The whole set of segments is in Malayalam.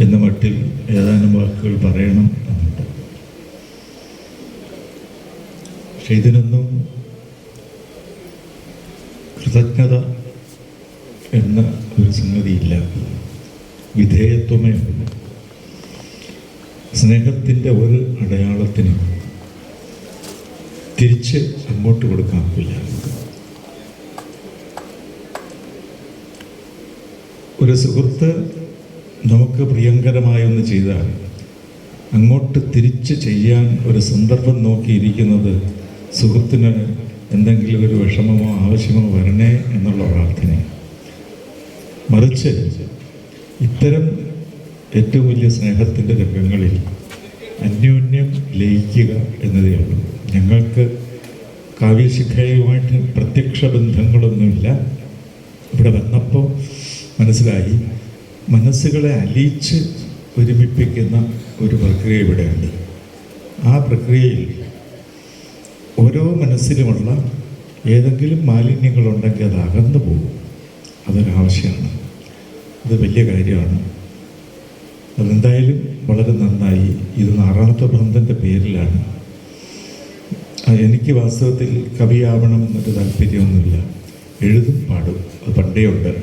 എന്ന മട്ടിൽ ഏതാനും വാക്കുകൾ പറയണം എന്നുണ്ട്. പക്ഷെ ഇതിനൊന്നും കൃതജ്ഞത എന്ന ഒരു സംഗതിയില്ല. വിധേയത്വമേ ഉള്ളൂ സ്നേഹത്തിന്റെ ഒരു അടയാളത്തിന് തിരിച്ച് അങ്ങോട്ട് കൊടുക്കാനില്ല ഒരു സുഹൃത്ത് നമുക്ക് പ്രിയങ്കരമായ ഒന്ന് ചെയ്താൽ അങ്ങോട്ട് തിരിച്ച് ചെയ്യാൻ ഒരു സന്ദർഭം നോക്കിയിരിക്കുന്നത് സുഹൃത്തിന് എന്തെങ്കിലും ഒരു വിഷമമോ ആവശ്യമോ വരണേ എന്നുള്ള പ്രാർത്ഥന മറിച്ച് ഇത്തരം ഏറ്റവും വലിയ സ്നേഹത്തിന്റെ രംഗങ്ങളിൽ അന്യോന്യം ലയിക്കുക എന്നതേ ഉള്ളൂ. ഞങ്ങൾക്ക് കാവ്യശിഖയുമായിട്ട് പ്രത്യക്ഷ ബന്ധങ്ങളൊന്നുമില്ല ഇവിടെ വന്നപ്പോൾ മനസ്സിലായി. മനസ്സുകളെ അലിയിച്ച് ഒരുമിപ്പിക്കുന്ന ഒരു പ്രക്രിയ ഇവിടെയുണ്ട്. ആ പ്രക്രിയയിൽ ഓരോ മനസ്സിലുമുള്ള ഏതെങ്കിലും മാലിന്യങ്ങളുണ്ടെങ്കിൽ അത് അകന്നു പോകും. അതൊരാവശ്യമാണ് അത് വലിയ കാര്യമാണ്. അതെന്തായാലും വളരെ നന്നായി. ഇത് നാറാണത്വ ബന്ധന്റെ പേരിലാണ്. എനിക്ക് വാസ്തവത്തിൽ കവിയാവണം എന്നൊരു താല്പര്യമൊന്നുമില്ല. എഴുതും പാടും. അത് പണ്ടേ ഉണ്ട്.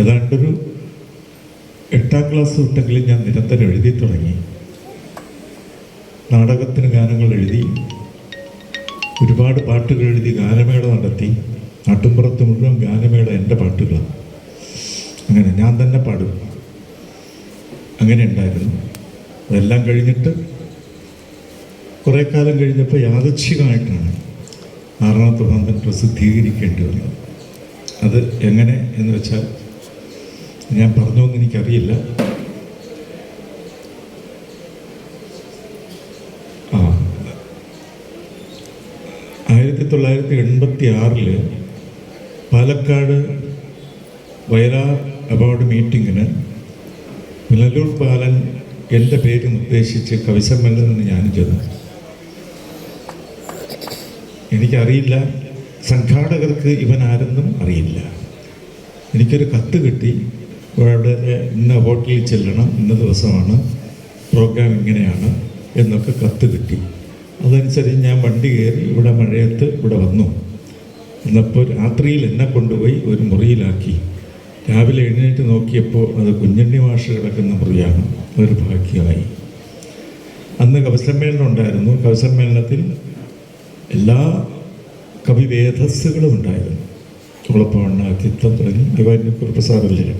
ഏതാണ്ടൊരു എട്ടാം ക്ലാസ് തൊട്ടെങ്കിലും ഞാൻ നിരന്തരം എഴുതി തുടങ്ങി. നാടകത്തിന് ഗാനങ്ങൾ എഴുതി. ഒരുപാട് പാട്ടുകൾ എഴുതി ഗാനമേള നടത്തി. നാട്ടുമ്പുറത്ത് മുഴുവൻ ഗാനമേള എന്റെ പാട്ടുകളാണ് അങ്ങനെ ഞാൻ തന്നെ പാടും. അങ്ങനെ ഉണ്ടായിരുന്നു. അതെല്ലാം കഴിഞ്ഞിട്ട് കുറേ കാലം കഴിഞ്ഞപ്പോൾ യാദച്ഛികമായിട്ടാണ് ആറാമത്തെ ബന്ധൻ പ്രസിദ്ധീകരിക്കേണ്ടി വന്നത്. അത് എങ്ങനെ എന്ന് വെച്ചാൽ ഞാൻ പറഞ്ഞോന്ന് എനിക്കറിയില്ല. ആയിരത്തി തൊള്ളായിരത്തി എൺപത്തി ആറിൽ പാലക്കാട് വയലാർ അവാർഡ് മീറ്റിങ്ങിന് പുനലൂർ ബാലൻ എന്റെ പേര് നിർദ്ദേശിച്ച് നിന്ന് ഞാൻ ചെന്നു എനിക്കറിയില്ല. സംഘാടകർക്ക് ഇവൻ ആരെന്നും അറിയില്ല. എനിക്കൊരു കത്ത് കിട്ടി. ഇവിടെ ഇന്ന ഹോട്ടലിൽ ചെല്ലണം ഇന്ന ദിവസമാണ് പ്രോഗ്രാം ഇങ്ങനെയാണ് എന്നൊക്കെ കത്ത് കിട്ടി. അതനുസരിച്ച് ഞാൻ വണ്ടി കയറി ഇവിടെ മഴയത്ത് ഇവിടെ വന്നു. എന്നപ്പോൾ രാത്രിയിൽ എന്നെ കൊണ്ടുപോയി ഒരു മുറിയിലാക്കി. രാവിലെ എഴുന്നേറ്റ് നോക്കിയപ്പോൾ അത് കുഞ്ഞണ്ണി മാഷ് കിടക്കുന്ന മുറിയാണ്. ഒരു ഭാഗ്യമായി. അന്ന് കവിസമ്മേളനം ഉണ്ടായിരുന്നു. കവിസമ്മേളനത്തിൽ എല്ലാ കവിവേധസ്സുകളും ഉണ്ടായിരുന്നു. തുളപ്പവണ്ണ ചിത്തം തുടങ്ങി ഇവക്കുറിപ്പ് സാറല്ലേ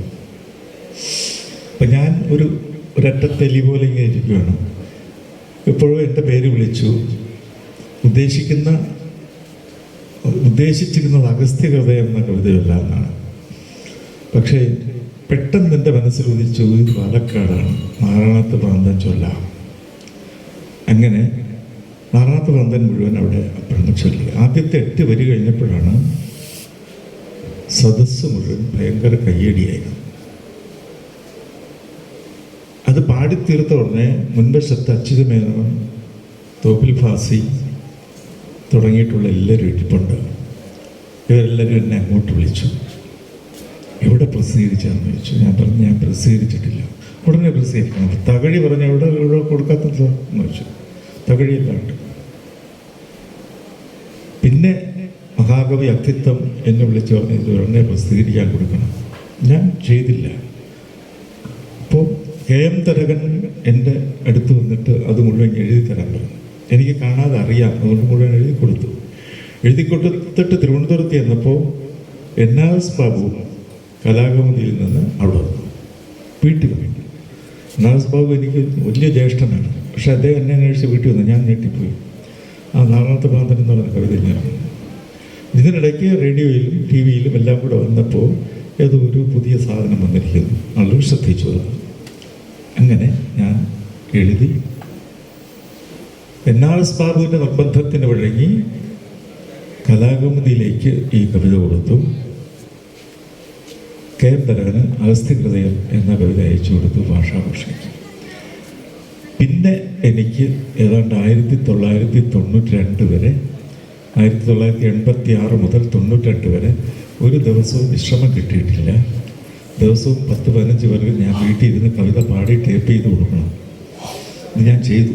അപ്പം ഞാൻ ഒരു ഒരറ്റത്തെലി പോലെ ഇങ്ങനെ ഇരിക്കുകയാണ്. എപ്പോഴും എന്റെ പേര് വിളിച്ചു. ഉദ്ദേശിക്കുന്ന ഉദ്ദേശിച്ചിരുന്നത് അഗസ്ത്യ ഹൃദയം എന്ന കവിതയല്ല എന്നാണ്. പക്ഷേ പെട്ടെന്ന് എന്റെ മനസ്സിൽ ഉദിച്ചു ഇത് പാലക്കാടാണ്. നാരായണത്ത് പ്രാന്തൻ ചൊല്ലാം. അങ്ങനെ നാരായണത്ത് പ്രാന്തൻ മുഴുവൻ അവിടെ അപ്പുറം ചൊല്ലി. ആദ്യത്തെ എട്ട് വരി കഴിഞ്ഞപ്പോഴാണ് സദസ്സ് മുഴുവൻ ഭയങ്കര കയ്യടിയായിരുന്നു അത് പാടിത്തീർത്ത ഉടനെ മുൻവശത്ത് അച്യുതമേനോൻ തോപ്പിൽ ഫാസി തുടങ്ങിയിട്ടുള്ള എല്ലാവരും ഇരിപ്പുണ്ട്. ഇവരെല്ലാവരും എന്നെ അങ്ങോട്ട് വിളിച്ചു. എവിടെ പ്രസിദ്ധീകരിച്ചാന്ന് ചോദിച്ചു. ഞാൻ പറഞ്ഞു ഞാൻ പ്രസിദ്ധീകരിച്ചിട്ടില്ല. ഉടനെ പ്രസിദ്ധീകരിക്കണം. തകഴി പറഞ്ഞു എവിടെ എവിടെ കൊടുക്കാത്തത് എന്ന് വെച്ചു തകഴിയില്ലാണ്ട് പിന്നെ മഹാകവി അത്യത്വം എന്നെ വിളിച്ചു പറഞ്ഞു ഇത് ഉടനെ പ്രസിദ്ധീകരിക്കാൻ കൊടുക്കണം. ഞാൻ ചെയ്തില്ല. അപ്പോൾ കെ എം തരകൻ എന്റെ അടുത്ത് വന്നിട്ട് അത് മുഴുവൻ എഴുതി തരാൻ പറഞ്ഞു എനിക്ക് കാണാതെ അറിയാം. അതുകൊണ്ട് മുഴുവൻ എഴുതി കൊടുത്തു എഴുതി കൊടുത്തിട്ട് തിരുവനന്തപുരത്ത് ചെന്നപ്പോൾ എൻ ആർ എസ് ബാബു കലാകൗമുദിയിൽ നിന്ന് അവിടെ വന്നു. വീട്ടിൽ വേണ്ടി എൻ ആർ എസ് ബാബു എനിക്ക് വലിയ ജ്യേഷ്ഠനാണ്. പക്ഷെ അദ്ദേഹം എന്നെ അന്വേഷിച്ച് വീട്ടിൽ വന്നു. ഞാൻ ഞെട്ടിപ്പോയി. ആ നാളത്തെ പ്രാന്തൻ എന്ന് പറഞ്ഞ കവിത ഞാനാണ് ഇതിനിടയ്ക്ക് റേഡിയോയിലും ടി വിയിലും എല്ലാം കൂടെ വന്നപ്പോൾ ഏതോ ഒരു പുതിയ സാധനം വന്നിരിക്കുന്നു. ആളുകൾ ശ്രദ്ധിച്ചു അങ്ങനെ ഞാൻ എഴുതി. എസ് ബാബുവിന്റെ നിർബന്ധത്തിന് വഴങ്ങി കലാകൗമുദിയിലേക്ക് ഈ കവിത കൊടുത്തു. കെ എം തരകന് അഗസ്ത്യഹൃദയം എന്ന കവിത അയച്ചു കൊടുത്തു ഭാഷാഭാഷയ്ക്ക്. പിന്നെ എനിക്ക് ഏതാണ്ട് ആയിരത്തി തൊള്ളായിരത്തി തൊണ്ണൂറ്റി രണ്ട് വരെ ആയിരത്തി തൊള്ളായിരത്തി എൺപത്തി ആറ് മുതൽ തൊണ്ണൂറ്റി രണ്ട് വരെ ഒരു ദിവസവും വിശ്രമം കിട്ടിയിട്ടില്ല. ദിവസവും പത്ത് പതിനഞ്ച് പേർക്ക് ഞാൻ വീട്ടിൽ ഇരുന്ന് കവിത പാടി ടേപ്പ് ചെയ്ത് കൊടുക്കണം. ഇത് ഞാൻ ചെയ്തു.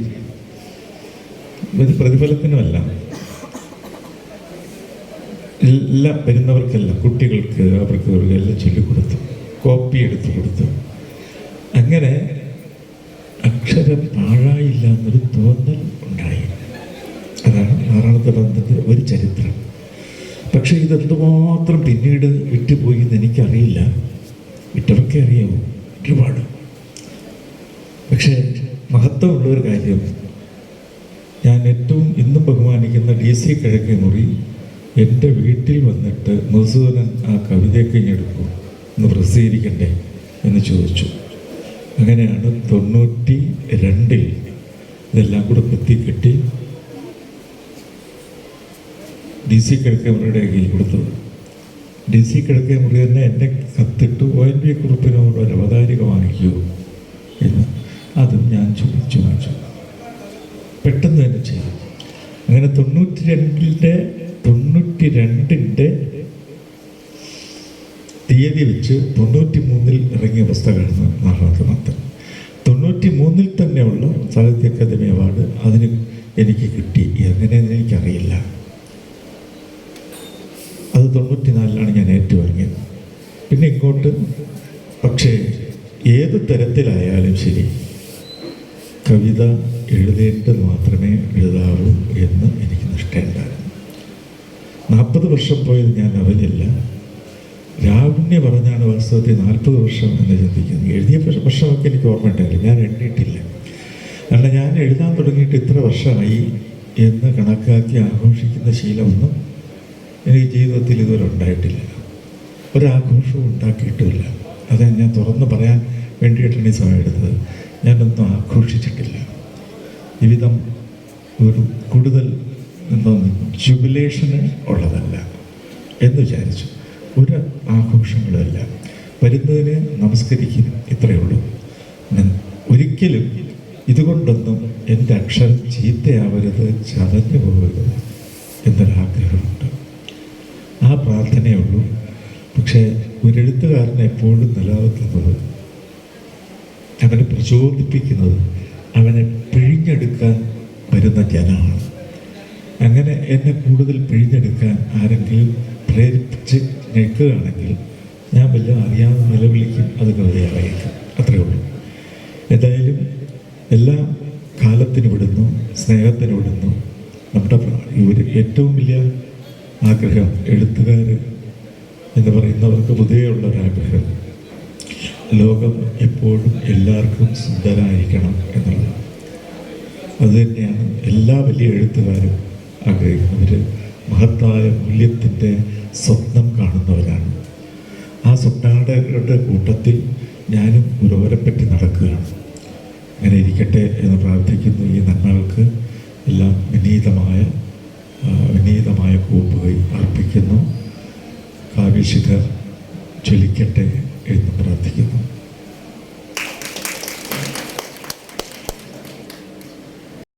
ഇത് പ്രതിഫലത്തിനുമല്ല. എല്ലാം വരുന്നവർക്കെല്ലാം കുട്ടികൾക്ക് അവർക്ക് എല്ലാം ചൊല്ലിക്കൊടുത്തു കോപ്പി എടുത്തു കൊടുത്തു. അങ്ങനെ അക്ഷരം പാഴായില്ല എന്നൊരു തോന്നൽ ഉണ്ടായി. അതാണ് നാരായണത്തെ ബന്ധത്തിന്റെ ഒരു ചരിത്രം. പക്ഷേ ഇതെന്തുമാത്രം പിന്നീട് വിട്ടുപോയി എന്ന് എനിക്കറിയില്ല. വിറ്റവർക്കേ അറിയാവൂ. ഒരുപാട്. പക്ഷേ മഹത്വമുള്ള ഒരു കാര്യം. ഞാൻ ഏറ്റവും ഇന്നും ബഹുമാനിക്കുന്ന ഡി സി കിഴക്കേ മുറി എന്റെ വീട്ടിൽ വന്നിട്ട് മധുസൂദനൻ ആ കവിതയൊക്കെ ഇങ്ങെടുക്കൂ ഒന്ന് പ്രസിദ്ധീകരിക്കണ്ടേ? എന്ന് ചോദിച്ചു. അങ്ങനെയാണ് തൊണ്ണൂറ്റി രണ്ടിൽ ഇതെല്ലാം കൂടെ കുത്തിക്കെട്ടി ഡി സി കിഴക്കേ മുറിയുടെ കയ്യിൽ കൊടുത്തത്. ഡി സി കിഴക്കേ മുറി തന്നെ എന്നെ കത്തിട്ട് ഒ എൻ വി കുറിപ്പിനോട് ഒരു അവതാരിക വാങ്ങിക്കൂ എന്ന് അതും ഞാൻ ചോദിച്ചു വാങ്ങിച്ചു. പെട്ടെന്ന് തന്നെ ചെയ്തു. അങ്ങനെ തൊണ്ണൂറ്റി രണ്ടിന്റെ തൊണ്ണൂറ്റി രണ്ടിന്റെ തീയതി വെച്ച് തൊണ്ണൂറ്റി മൂന്നിൽ ഇറങ്ങിയ പുസ്തകമാണ് നാഹാത്തനാഥൻ തൊണ്ണൂറ്റി മൂന്നിൽ തന്നെയുള്ള സാഹിത്യ അക്കാദമി അവാർഡ് അതിന് എനിക്ക് കിട്ടി. എങ്ങനെയെന്ന് എനിക്കറിയില്ല. അത് തൊണ്ണൂറ്റി നാലിലാണ് ഞാൻ ഏറ്റുവാങ്ങിയത്. പിന്നെ ഇങ്ങോട്ട്. പക്ഷേ ഏത് തരത്തിലായാലും ശരി കവിത എഴുതേണ്ടത് മാത്രമേ എഴുതാവൂ എന്ന് എനിക്ക് നിഷ്ഠയുണ്ടായിരുന്നു. നാൽപ്പത് വർഷം പോയത് ഞാൻ അവനില്ല. രാവുണ്യ പറഞ്ഞാണ് വാസ്തവത്തിൽ നാൽപ്പത് വർഷം എന്ന് ചിന്തിക്കുന്നത്. എഴുതിയ വർഷ- വർഷമൊക്കെ എനിക്ക് ഓർമ്മയുണ്ടായില്ല. ഞാൻ എണ്ണിയിട്ടില്ല. കാരണം ഞാൻ എഴുതാൻ തുടങ്ങിയിട്ട് ഇത്ര വർഷമായി എന്ന് കണക്കാക്കി ആഘോഷിക്കുന്ന ശീലമൊന്നും എനിക്ക് ജീവിതത്തിൽ ഇതുവരെ ഉണ്ടായിട്ടില്ല. ഒരാഘോഷവും ഉണ്ടാക്കിയിട്ടുമില്ല. അത് ഞാൻ തുറന്ന് പറയാൻ വേണ്ടിയിട്ടാണ് ഈ സമയം എടുത്തത്. ഞാനൊന്നും ആഘോഷിച്ചിട്ടില്ല. ജീവിതം ഒരു കൂടുതൽ എന്തോന്ന് ജുബിലേഷന് ഉള്ളതല്ല എന്ന് വിചാരിച്ചു. ഒരു ആഘോഷങ്ങളുമല്ല. വരുന്നതിനെ നമസ്കരിക്കും ഇത്രയേ ഉള്ളൂ. ഞാൻ ഒരിക്കലും ഇതുകൊണ്ടൊന്നും എന്റെ അക്ഷരം ചീത്തയാവരുത് ചതഞ്ഞു പോകരുത് എന്നൊരാഗ്രഹം പ്രാർത്ഥനയേ ഉള്ളൂ പക്ഷേ ഒരെഴുത്തുകാരൻ എപ്പോഴും നിലനിർത്തുന്നത് അവനെ പ്രചോദിപ്പിക്കുന്നത് അവനെ പിഴിഞ്ഞെടുക്കാൻ വരുന്ന ജനമാണ്. അങ്ങനെ എന്നെ കൂടുതൽ പിഴിഞ്ഞെടുക്കാൻ ആരെങ്കിലും പ്രേരിപ്പിച്ച് നിൽക്കുകയാണെങ്കിൽ ഞാൻ വല്ലതും അറിയാതെ നിലവിളിക്കും അത് കവിതയായിരിക്കും അത്രയേ ഉള്ളൂ. എന്തായാലും എല്ലാ കാലത്തിന് വിടുന്നു സ്നേഹത്തിന് വിടുന്നു നമ്മുടെ ഇവർ ഏറ്റവും വലിയ ആഗ്രഹം എഴുത്തുകാർ എന്ന് പറയുന്നവർക്ക് പൊതുവെയുള്ള ഒരാഗ്രഹം ലോകം എപ്പോഴും എല്ലാവർക്കും സുന്ദരായിരിക്കണം എന്നുള്ളത്. അതുതന്നെയാണ് എല്ലാ വലിയ എഴുത്തുകാരും അവർ മഹത്തായ മൂല്യത്തിന്റെ സ്വപ്നം കാണുന്നവരാണ്. ആ സ്വപ്നാടകരുടെ കൂട്ടത്തിൽ ഞാനും ഗുരുവരെപ്പറ്റി നടക്കുകയാണ്. അങ്ങനെ ഇരിക്കട്ടെ എന്ന് പ്രാർത്ഥിക്കുന്നു. ഈ നന്മകൾക്ക് എല്ലാം വിനീതമായ വിനീതമായ കൂപ്പുകൈ അർപ്പിക്കുന്നു. കാവ്യശിഖർ ജ്വലിക്കട്ടെ എന്ന് പ്രാർത്ഥിക്കുന്നു.